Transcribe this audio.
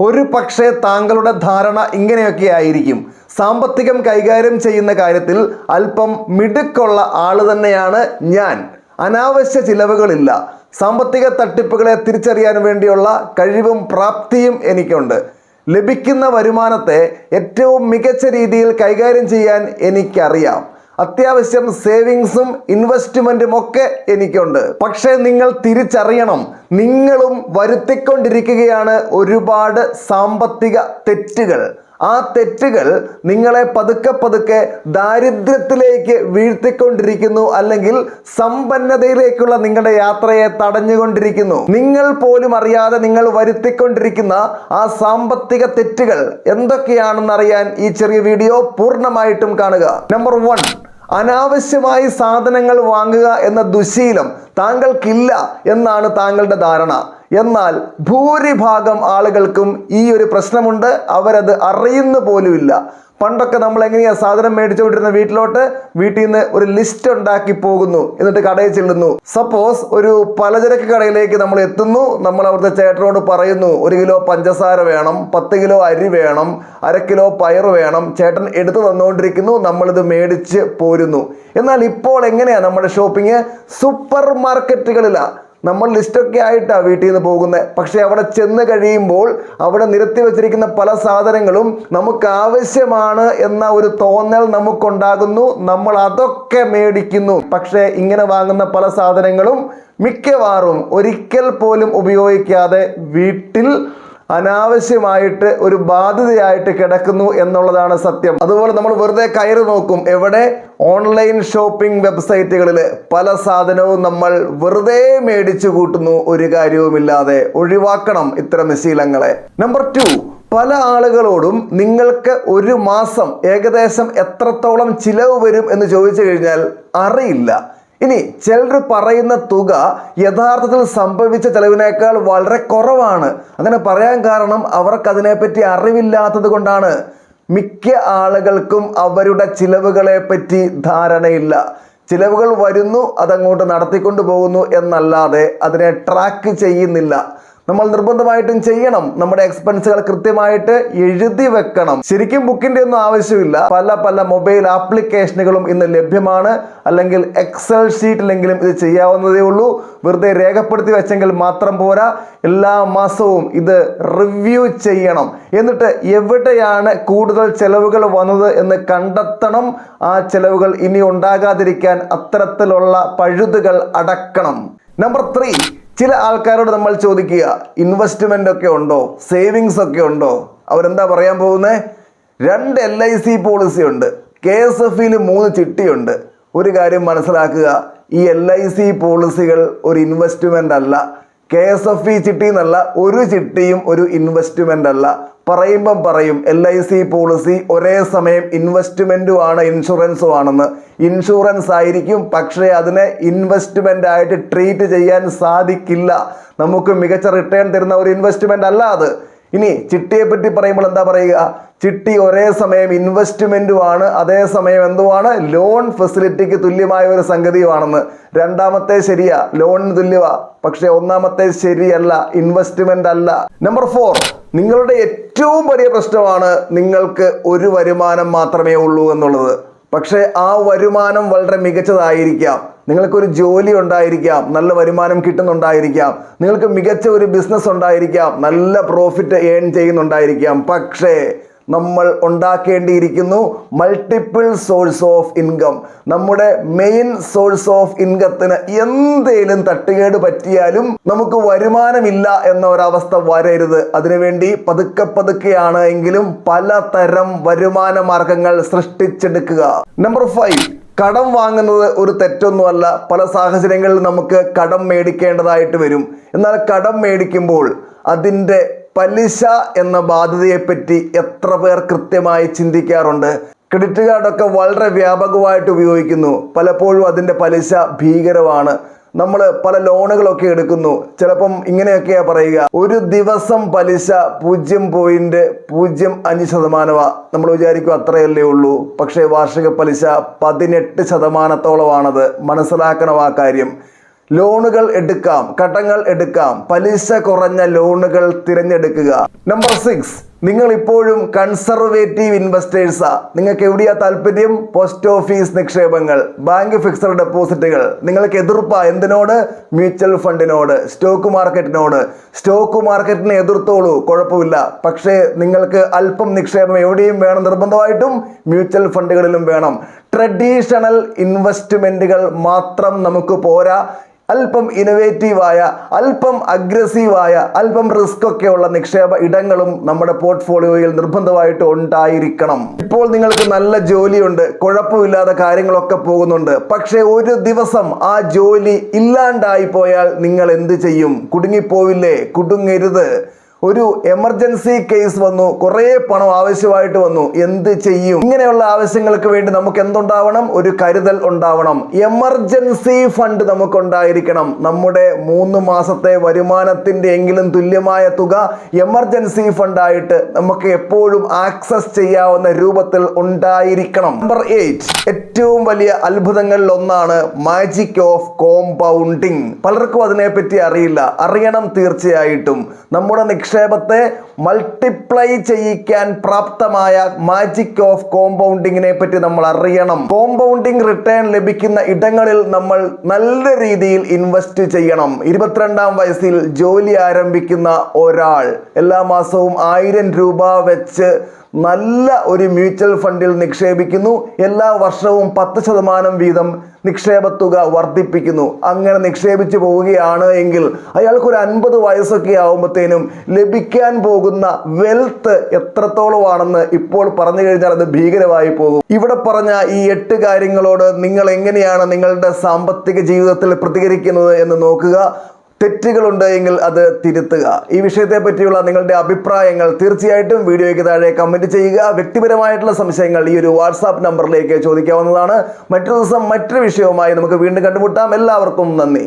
ഒരു പക്ഷേ താങ്കളുടെ ധാരണ ഇങ്ങനെയൊക്കെ ആയിരിക്കും. സാമ്പത്തികം കൈകാര്യം ചെയ്യുന്ന കാര്യത്തിൽ അല്പം മിടുക്കുള്ള ആൾ തന്നെയാണ് ഞാൻ. അനാവശ്യ ചിലവുകളില്ല. സാമ്പത്തിക തട്ടിപ്പുകളെ തിരിച്ചറിയാൻ വേണ്ടിയുള്ള കഴിവും പ്രാപ്തിയും എനിക്കുണ്ട്. ലഭിക്കുന്ന വരുമാനത്തെ ഏറ്റവും മികച്ച രീതിയിൽ കൈകാര്യം ചെയ്യാൻ എനിക്കറിയാം. അത്യാവശ്യം സേവിങ്സും ഇൻവെസ്റ്റ്മെന്റും ഒക്കെ എനിക്കുണ്ട്. പക്ഷേ നിങ്ങൾ തിരിച്ചറിയണം നിങ്ങളും വരുത്തിക്കൊണ്ടിരിക്കുകയാണ് ഒരുപാട് സാമ്പത്തിക തെറ്റുകൾ. ആ തെറ്റുകൾ നിങ്ങളെ പതുക്കെ പതുക്കെ ദാരിദ്ര്യത്തിലേക്ക് വീഴ്ത്തിക്കൊണ്ടിരിക്കുന്നു അല്ലെങ്കിൽ സമ്പന്നതയിലേക്കുള്ള നിങ്ങളുടെ യാത്രയെ തടഞ്ഞുകൊണ്ടിരിക്കുന്നു. നിങ്ങൾ പോലും അറിയാതെ നിങ്ങൾ വരുത്തിക്കൊണ്ടിരിക്കുന്ന ആ സാമ്പത്തിക തെറ്റുകൾ എന്തൊക്കെയാണെന്ന് അറിയാൻ ഈ ചെറിയ വീഡിയോ പൂർണമായിട്ടും കാണുക. നമ്പർ വൺ അനാവശ്യമായി സാധനങ്ങൾ വാങ്ങുക എന്ന ദുശീലം താങ്കൾക്കില്ല എന്നാണ് താങ്കളുടെ ധാരണ. എന്നാൽ ഭൂരിഭാഗം ആളുകൾക്കും ഈ ഒരു പ്രശ്നമുണ്ട്. അവരത് അറിയുന്ന പോലുമില്ല. പണ്ടൊക്കെ നമ്മൾ എങ്ങനെയാ സാധനം മേടിച്ചുകൊണ്ടിരുന്ന വീട്ടിലോട്ട് വീട്ടിൽ നിന്ന് ഒരു ലിസ്റ്റ് ഉണ്ടാക്കി പോകുന്നു. എന്നിട്ട് കടയിൽ ചെല്ലുന്നു. സപ്പോസ് ഒരു പലചരക്ക് കടയിലേക്ക് നമ്മൾ എത്തുന്നു. നമ്മൾ അവിടുത്തെ ചേട്ടനോട് പറയുന്നു ഒരു കിലോ പഞ്ചസാര വേണം പത്ത് കിലോ അരി വേണം അര കിലോ പയർ വേണം ചേട്ടൻ എടുത്തു തന്നുകൊണ്ടിരിക്കുന്നു നമ്മളിത് മേടിച്ച് പോരുന്നു. എന്നാൽ ഇപ്പോൾ എങ്ങനെയാ നമ്മുടെ ഷോപ്പിംഗ് സൂപ്പർ മാർക്കറ്റുകളിലാണ് നമ്മൾ ലിസ്റ്റൊക്കെ ആയിട്ടാണ് വീട്ടിൽ നിന്ന് പോകുന്നത് പക്ഷേ അവിടെ ചെന്ന് കഴിയുമ്പോൾ അവിടെ നിരത്തി വെച്ചിരിക്കുന്ന പല സാധനങ്ങളും നമുക്ക് ആവശ്യമാണ് എന്ന ഒരു തോന്നൽ നമുക്കുണ്ടാകുന്നു. നമ്മൾ അതൊക്കെ മേടിക്കുന്നു. പക്ഷേ ഇങ്ങനെ വാങ്ങുന്ന പല സാധനങ്ങളും മിക്കവാറും ഒരിക്കൽ പോലും ഉപയോഗിക്കാതെ വീട്ടിൽ അനാവശ്യമായിട്ട് ഒരു ബാധ്യതയായിട്ട് കിടക്കുന്നു എന്നുള്ളതാണ് സത്യം. അതുപോലെ നമ്മൾ വെറുതെ കയറി നോക്കും. എവിടെ ഓൺലൈൻ ഷോപ്പിംഗ് വെബ്സൈറ്റുകളിൽ പല സാധനവും നമ്മൾ വെറുതെ മേടിച്ചു കൂട്ടുന്നു. ഒരു കാര്യവുമില്ലാതെ ഒഴിവാക്കണം ഇത്തരം ശീലങ്ങളെ. നമ്പർ ടു പല ആളുകളോടും നിങ്ങൾക്ക് ഒരു മാസം ഏകദേശം എത്രത്തോളം ചിലവ് വരും എന്ന് ചോദിച്ചു കഴിഞ്ഞാൽ അറിയില്ല. ഇനി ചിലർ പറയുന്ന തുക യഥാർത്ഥത്തിൽ സംഭവിച്ച ചെലവിനേക്കാൾ വളരെ കുറവാണ്. അങ്ങനെ പറയാൻ കാരണം അവർക്ക് അതിനെപ്പറ്റി അറിവില്ലാത്തത് കൊണ്ടാണ്. മിക്ക ആളുകൾക്കും അവരുടെ ചിലവുകളെ പറ്റി ധാരണയില്ല. ചിലവുകൾ വരുന്നു അതങ്ങോട്ട് നടത്തിക്കൊണ്ടു പോകുന്നു എന്നല്ലാതെ അതിനെ ട്രാക്ക് ചെയ്യുന്നില്ല. നമ്മൾ നിർബന്ധമായിട്ടും ചെയ്യണം. നമ്മുടെ എക്സ്പെൻസുകൾ കൃത്യമായിട്ട് എഴുതി വെക്കണം. ശരിക്കും ബുക്കിന്റെ ഒന്നും ആവശ്യമില്ല. പല പല മൊബൈൽ ആപ്ലിക്കേഷനുകളും ഇന്ന് ലഭ്യമാണ്. അല്ലെങ്കിൽ എക്സൽ ഷീറ്റിലെങ്കിലും ഇത് ചെയ്യാവുന്നതേ ഉള്ളൂ. വെറുതെ രേഖപ്പെടുത്തി വെച്ചെങ്കിൽ മാത്രം പോരാ. എല്ലാ മാസവും ഇത് റിവ്യൂ ചെയ്യണം. എന്നിട്ട് എവിടെയാണ് കൂടുതൽ ചെലവുകൾ വന്നത് എന്ന് കണ്ടെത്തണം. ആ ചെലവുകൾ ഇനി ഉണ്ടാകാതിരിക്കാൻ അത്തരത്തിലുള്ള പഴുതുകൾ അടക്കണം. നമ്പർ ത്രീ ചില ആൾക്കാരോട് നമ്മൾ ചോദിക്കുക ഇൻവെസ്റ്റ്മെന്റ് ഒക്കെ ഉണ്ടോ? സേവിങ്സ് ഒക്കെ ഉണ്ടോ? അവരെന്താ പറയാൻ പോകുന്നത് രണ്ട് എൽ ഐ സി പോളിസി ഉണ്ട്. കെ എസ് എഫിൽ മൂന്ന് ചിട്ടിയുണ്ട്. ഒരു കാര്യം മനസ്സിലാക്കുക ഈ എൽ ഐ സി പോളിസികൾ ഒരു ഇൻവെസ്റ്റ്മെന്റ് അല്ല. കെ എസ് എഫ് ഇ ചിട്ടി എന്നല്ല ഒരു ചിട്ടിയും ഒരു ഇൻവെസ്റ്റ്മെന്റ് അല്ല. പറയുമ്പം പറയും എൽ ഐ സി പോളിസി ഒരേ സമയം ഇൻവെസ്റ്റ്മെന്റും ആണ് ഇൻഷുറൻസും ആണെന്ന് ഇൻഷുറൻസ് ആയിരിക്കും പക്ഷേ അതിനെ ഇൻവെസ്റ്റ്മെന്റ് ആയിട്ട് ട്രീറ്റ് ചെയ്യാൻ സാധിക്കില്ല. നമുക്ക് മികച്ച റിട്ടേൺ തരുന്ന ഒരു ഇൻവെസ്റ്റ്മെന്റ് അല്ല അത്. ഇനി ചിട്ടിയെ പറ്റി പറയുമ്പോൾ എന്താ പറയുക? ചിട്ടി ഒരേ സമയം ഇൻവെസ്റ്റ്മെന്റുമാണ് അതേസമയം എന്തുമാണ് ലോൺ ഫെസിലിറ്റിക്ക് തുല്യമായ ഒരു സംഗതിയുമാണെന്ന്. രണ്ടാമത്തെ ശരിയാ ലോണിന് തുല്യവാ പക്ഷേ ഒന്നാമത്തെ ശരിയല്ല ഇൻവെസ്റ്റ്മെന്റ് അല്ല. നമ്പർ ഫോർ നിങ്ങളുടെ ഏറ്റവും വലിയ പ്രശ്നമാണ് നിങ്ങൾക്ക് ഒരു വരുമാനം മാത്രമേ ഉള്ളൂ എന്നുള്ളത്. പക്ഷേ ആ വരുമാനം വളരെ മികച്ചതായിരിക്കാം. നിങ്ങൾക്കൊരു ജോലി ഉണ്ടായിരിക്കാം നല്ല വരുമാനം കിട്ടുന്നുണ്ടായിരിക്കാം. നിങ്ങൾക്ക് മികച്ച ഒരു ബിസിനസ് ഉണ്ടായിരിക്കാം നല്ല പ്രോഫിറ്റ് ഏൺ ചെയ്യുന്നുണ്ടായിരിക്കാം. പക്ഷേ നമ്മൾ ഉണ്ടാക്കേണ്ടിയിരിക്കുന്നു മൾട്ടിപ്പിൾ സോഴ്സ് ഓഫ് ഇൻകം നമ്മുടെ മെയിൻ സോഴ്സ് ഓഫ് ഇൻകത്തിന് എന്തേലും തട്ടുകേട് പറ്റിയാലും നമുക്ക് വരുമാനമില്ല എന്ന ഒരവസ്ഥ വരരുത്. അതിനുവേണ്ടി പതുക്കെ പതുക്കെയാണ് എങ്കിലും പലതരം വരുമാന മാർഗങ്ങൾ സൃഷ്ടിച്ചെടുക്കുക. നമ്പർ ഫൈവ് കടം വാങ്ങുന്നത് ഒരു തെറ്റൊന്നുമല്ല. പല സാഹചര്യങ്ങളിൽ നമുക്ക് കടം മേടിക്കേണ്ടതായിട്ട് വരും. എന്നാൽ കടം മേടിക്കുമ്പോൾ അതിന്റെ പലിശ എന്ന ബാധ്യതയെപ്പറ്റി എത്ര പേർ കൃത്യമായി ചിന്തിക്കാറുണ്ട്? ക്രെഡിറ്റ് കാർഡൊക്കെ വളരെ വ്യാപകമായിട്ട് ഉപയോഗിക്കുന്നു. പലപ്പോഴും അതിന്റെ പലിശ ഭീകരമാണ്. നമ്മൾ പല ലോണുകളൊക്കെ എടുക്കുന്നു. ചിലപ്പം ഇങ്ങനെയൊക്കെയാ പറയുക. ഒരു ദിവസം പലിശ പൂജ്യം പോയിന്റ് പൂജ്യം അഞ്ച് ശതമാനമാ. നമ്മൾ വിചാരിക്കും അത്രയല്ലേ ഉള്ളൂ. പക്ഷേ വാർഷിക പലിശ പതിനെട്ട് ശതമാനത്തോളമാണത്. മനസ്സിലാക്കണം ആ കാര്യം. ലോണുകൾ എടുക്കാം കടങ്ങൾ എടുക്കാം പലിശ കുറഞ്ഞ ലോണുകൾ തിരഞ്ഞെടുക്കുക. നമ്പർ സിക്സ് നിങ്ങൾ ഇപ്പോഴും കൺസർവേറ്റീവ് ഇൻവെസ്റ്റേഴ്സാ നിങ്ങൾക്ക് എവിടെയാ താല്പര്യം? പോസ്റ്റ് ഓഫീസ് നിക്ഷേപങ്ങൾ ബാങ്ക് ഫിക്സഡ് ഡെപ്പോസിറ്റുകൾ നിങ്ങൾക്ക് എതിർപ്പാ? എന്തിനോട്? മ്യൂച്വൽ ഫണ്ടിനോട് സ്റ്റോക്ക് മാർക്കറ്റിനോട് സ്റ്റോക്ക് മാർക്കറ്റിനെ എതിർത്തോളൂ കുഴപ്പമില്ല. പക്ഷേ നിങ്ങൾക്ക് അല്പം നിക്ഷേപം എവിടെയും വേണം നിർബന്ധമായിട്ടും മ്യൂച്വൽ ഫണ്ടുകളിലും വേണം. ട്രഡീഷണൽ ഇൻവെസ്റ്റ്മെന്റുകൾ മാത്രം നമുക്ക് പോരാ. അല്പം ഇന്നോവേറ്റീവായ അല്പം അഗ്രസീവായ അല്പം റിസ്ക് ഒക്കെ ഉള്ള നിക്ഷേപ ഇടങ്ങളും നമ്മുടെ പോർട്ട്ഫോളിയോയിൽ നിർബന്ധമായിട്ട് ഉണ്ടായിരിക്കണം. ഇപ്പോൾ നിങ്ങൾക്ക് നല്ല ജോലിയുണ്ട് കുഴപ്പമില്ലാതെ കാര്യങ്ങളൊക്കെ പോകുന്നുണ്ട്. പക്ഷേ ഒരു ദിവസം ആ ജോലി ഇല്ലാണ്ടായി പോയാൽ നിങ്ങൾ എന്ത് ചെയ്യും? കുടുങ്ങിപ്പോവില്ലേ? കുടുങ്ങരുത്. ഒരു എമർജൻസി കേസ് വന്നു. കുറേ പണം ആവശ്യമായിട്ട് വന്നു. എന്ത് ചെയ്യും? ഇങ്ങനെയുള്ള ആവശ്യങ്ങൾക്ക് വേണ്ടി നമുക്ക് എന്തുണ്ടാവണം? ഒരു കരുതൽ ഉണ്ടാവണം. എമർജൻസി ഫണ്ട് നമുക്ക് ഉണ്ടായിരിക്കണം നമ്മുടെ മൂന്ന് മാസത്തെ വരുമാനത്തിന്റെ എങ്കിലും തുല്യമായ തുക എമർജൻസി ഫണ്ടായിട്ട് നമുക്ക് എപ്പോഴും ആക്സസ് ചെയ്യാവുന്ന രൂപത്തിൽ ഉണ്ടായിരിക്കണം. നമ്പർ എയ്റ്റ് ഏറ്റവും വലിയ അത്ഭുതങ്ങളിൽ ഒന്നാണ് മാജിക് ഓഫ് കോമ്പൗണ്ടിങ് പലർക്കും അതിനെപ്പറ്റി അറിയില്ല. അറിയണം തീർച്ചയായിട്ടും. നമ്മുടെ നിക്ഷേപത്തെ മൾട്ടിപ്ലൈ ചെയ്യിക്കാൻ പ്രാപ്തമായ മാജിക് ഓഫ് കോമ്പൗണ്ടിങ്ങിനെ പറ്റി നമ്മൾ അറിയണം. കോമ്പൗണ്ടിങ് റിട്ടേൺ ലഭിക്കുന്ന ഇടങ്ങളിൽ നമ്മൾ നല്ല രീതിയിൽ ഇൻവെസ്റ്റ് ചെയ്യണം. ഇരുപത്തിരണ്ടാം വയസ്സിൽ ജോലി ആരംഭിക്കുന്ന ഒരാൾ എല്ലാ മാസവും ആയിരം രൂപ വെച്ച് നല്ല ഒരു മ്യൂച്വൽ ഫണ്ടിൽ നിക്ഷേപിക്കുന്നു. എല്ലാ വർഷവും പത്ത് ശതമാനം വീതം നിക്ഷേപത്തുക വർദ്ധിപ്പിക്കുന്നു. അങ്ങനെ നിക്ഷേപിച്ചു പോവുകയാണ് എങ്കിൽ അയാൾക്ക് ഒരു അൻപത് വയസ്സൊക്കെ ആവുമ്പോഴത്തേനും ലഭിക്കാൻ പോകുന്ന വെൽത്ത് എത്രത്തോളമാണെന്ന് ഇപ്പോൾ പറഞ്ഞു കഴിഞ്ഞാൽ അത് ഭീകരമായി പോകും. ഇവിടെ പറഞ്ഞ ഈ എട്ട് കാര്യങ്ങളോട് നിങ്ങൾ എങ്ങനെയാണ് നിങ്ങളുടെ സാമ്പത്തിക ജീവിതത്തിൽ പ്രതികരിക്കുന്നത് എന്ന് നോക്കുക. തെറ്റുകളുണ്ട് എങ്കിൽ അത് തിരുത്തുക. ഈ വിഷയത്തെ പറ്റിയുള്ള നിങ്ങളുടെ അഭിപ്രായങ്ങൾ തീർച്ചയായിട്ടും വീഡിയോയ്ക്ക് താഴെ കമന്റ് ചെയ്യുക. വ്യക്തിപരമായിട്ടുള്ള സംശയങ്ങൾ ഈ ഒരു വാട്സാപ്പ് നമ്പറിലേക്ക് ചോദിക്കാവുന്നതാണ്. മറ്റൊരു ദിവസം മറ്റൊരു വിഷയവുമായി നമുക്ക് വീണ്ടും കണ്ടുമുട്ടാം. എല്ലാവർക്കും നന്ദി.